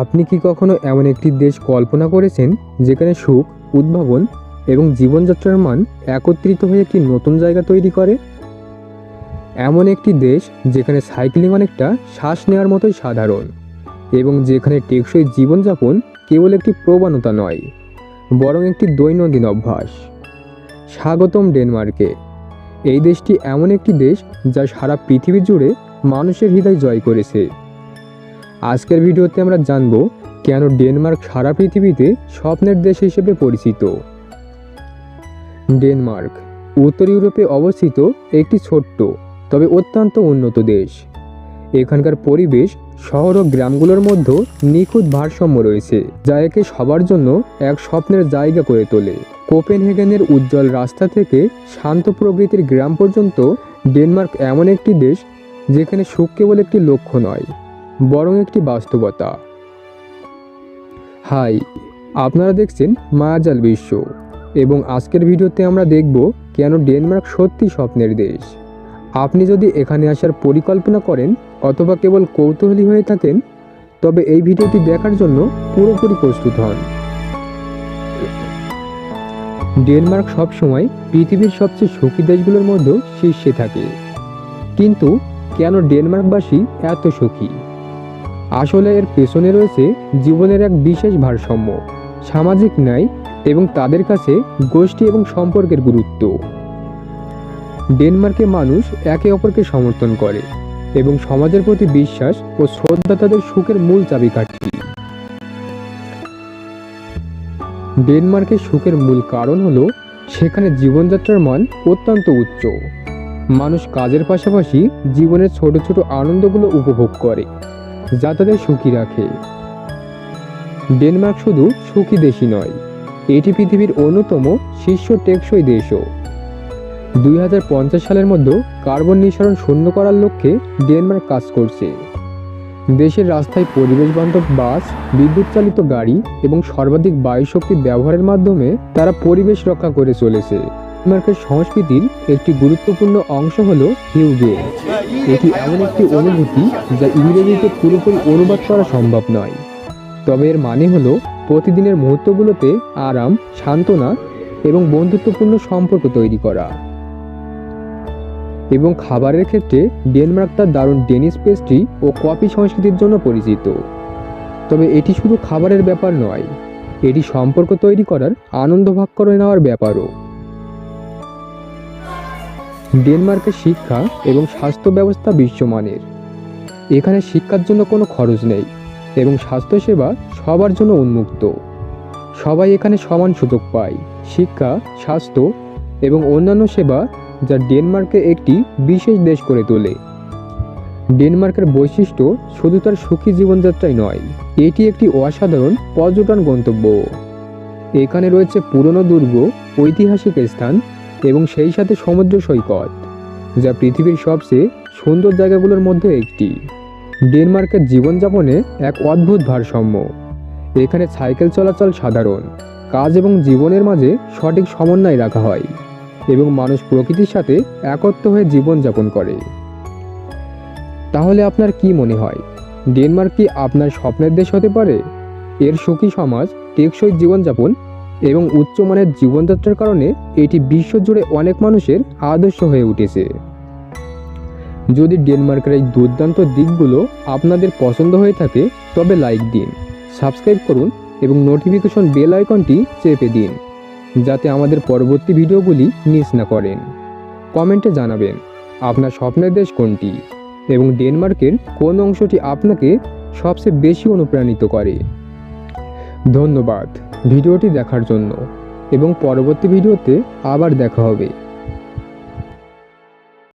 আপনি কি কখনো এমন একটি দেশ কল্পনা করেছেন যেখানে সুখ, উদ্ভাবন এবং জীবনযাত্রার মান একত্রিত হয়ে একটি নতুন জায়গা তৈরি করে? এমন একটি দেশ যেখানে সাইক্লিং অনেকটা শ্বাস নেওয়ার মতোই সাধারণ এবং যেখানে টেকসই জীবনযাপন কেবল একটি প্রবণতা নয়, বরং একটি দৈনন্দিন অভ্যাস। স্বাগতম ডেনমার্কে। এই দেশটি এমন একটি দেশ যা সারা পৃথিবী জুড়ে মানুষের হৃদয় জয় করেছে। আজকের ভিডিওতে আমরা জানব কেন ডেনমার্ক সারা পৃথিবীতে স্বপ্নের দেশ হিসেবে পরিচিত। ডেনমার্ক, উত্তর ইউরোপে অবস্থিত একটি ছোট্ট, তবে অত্যন্ত উন্নত দেশ। এখানকার পরিবেশ, শহর ও গ্রামগুলোর মধ্যে নিখুঁত ভারসাম্য রয়েছে, যা একে সবার জন্য এক স্বপ্নের জায়গা করে তোলে। কোপেনহেগেনের উজ্জ্বল রাস্তা থেকে শান্ত প্রকৃতির গ্রাম পর্যন্ত ডেনমার্ক এমন একটি দেশ, যেখানে সুখ কেবল একটি লক্ষ্য নয় বরং একটি বাস্তবতা। হাই, আপনারা দেখছেন মায়াজাল বিশ্ব এবং আজকের ভিডিওতে আমরা দেখব কেন ডেনমার্ক সত্যি স্বপ্নের দেশ। আপনি যদি এখানে আসার পরিকল্পনা করেন অথবা কেবল কৌতূহলী হয়ে থাকেন, তবে এই ভিডিওটি দেখার জন্য পুরোপুরি প্রস্তুত হন। ডেনমার্ক সবসময় পৃথিবীর সবচেয়ে সুখী দেশগুলোর মধ্যে শীর্ষে থাকে। কিন্তু কেন ডেনমার্কবাসী এত সুখী? আসলে এর পেছনে রয়েছে জীবনের এক বিশেষ ভারসাম্য, সামাজিক ন্যায় এবং তাদের কাছে গোষ্ঠী এবং সম্পর্কের গুরুত্ব। ডেনমার্কে মানুষ একে অপরকে সমর্থন করে এবং সমাজের প্রতি বিশ্বাস ও শ্রদ্ধা তাদের সুখের মূল চাবিকাঠি। ডেনমার্কের সুখের মূল কারণ হলো সেখানে জীবনযাত্রার মান অত্যন্ত উচ্চ। মানুষ কাজের পাশাপাশি জীবনের ছোট ছোট আনন্দগুলো উপভোগ করে। যা তাদের সুখী রাখে। ডেনমার্ক শুধু সুখী দেশই নয়, এটি পৃথিবীর অন্যতম শীর্ষ টেকসই দেশও। দুই হাজার পঞ্চাশ সালের মধ্যে কার্বন নিঃসরণ শূন্য করার লক্ষ্যে ডেনমার্ক কাজ করছে। দেশের রাস্তায় পরিবেশ বান্ধব বাস বিদ্যুৎ চালিত গাড়ি এবং সর্বাধিক বায়ু শক্তি ব্যবহারের মাধ্যমে তারা পরিবেশ রক্ষা করে চলেছে। ডেনমার্কের সংস্কৃতির একটি গুরুত্বপূর্ণ অংশ হল হিউগে এটি এমন একটি অনুভূতি যা ইংরেজিতে পুরোপুরি অনুবাদ করা সম্ভব নয়। তবে এর মানে হলো প্রতিদিনের মুহূর্তগুলোতে আরাম, সান্ত্বনা এবং বন্ধুত্বপূর্ণ সম্পর্ক তৈরি করা। এবং খাবারের ক্ষেত্রে ডেনমার্ক তার দারুণ ডেনিস পেস্ট্রি ও কফি সংস্কৃতির জন্য পরিচিত। তবে এটি শুধু খাবারের ব্যাপার নয়, এটি সম্পর্ক তৈরি করার আনন্দ ভাগ করে নেওয়ার ব্যাপারও। ডেনমার্কের শিক্ষা এবং স্বাস্থ্য ব্যবস্থা বিশ্বমানের এখানে শিক্ষার জন্য কোনো খরচ নেই এবং স্বাস্থ্যসেবা সবার জন্য উন্মুক্ত। সবাই এখানে সমান সুযোগ পায়। শিক্ষা, স্বাস্থ্য এবং অন্যান্য সেবা যা ডেনমার্কে একটি বিশেষ দেশ করে তোলে। ডেনমার্কের বৈশিষ্ট্য শুধু তার সুখী জীবনযাত্রাই নয়, এটি একটি অসাধারণ পর্যটন গন্তব্য। এখানে রয়েছে পুরনো দুর্গ, ঐতিহাসিক স্থান এবং সেই সাথে সমুদ্র সৈকত, যা পৃথিবীর সবচেয়ে সুন্দর জায়গাগুলোর মধ্যে একটি। ডেনমার্কের জীবনযাপনে এক অদ্ভুত ভারসাম্য। এখানে সাইকেল চলাচল সাধারণ। কাজ এবং জীবনের মাঝে সঠিক সমন্বয় রাখা হয় এবং মানুষ প্রকৃতির সাথে একত্র হয়ে জীবনযাপন করে। তাহলে আপনার কি মনে হয়? ডেনমার্ক কি আপনার স্বপ্নের দেশ হতে পারে? এর সুখী সমাজ টেকসই জীবনযাপন এবং উচ্চমানের জীবনযাত্রার কারণে এটি বিশ্বজুড়ে অনেক মানুষের আদর্শ হয়ে উঠেছে। যদি ডেনমার্কের এই দুর্দান্ত দিকগুলো আপনাদের পছন্দ হয়ে থাকে, তবে লাইক দিন, সাবস্ক্রাইব করুন এবং নোটিফিকেশন বেল আইকনটি চেপে দিন, যাতে আমাদের পরবর্তী ভিডিওগুলি মিস না করেন। কমেন্টে জানাবেন, আপনার স্বপ্নের দেশ কোনটি? এবং ডেনমার্কের কোন অংশটি আপনাকে সবচেয়ে বেশি অনুপ্রাণিত করে? ধন্যবাদ। ভিডিওটি দেখার জন্য এবং পরবর্তী ভিডিওতে আবার দেখা হবে।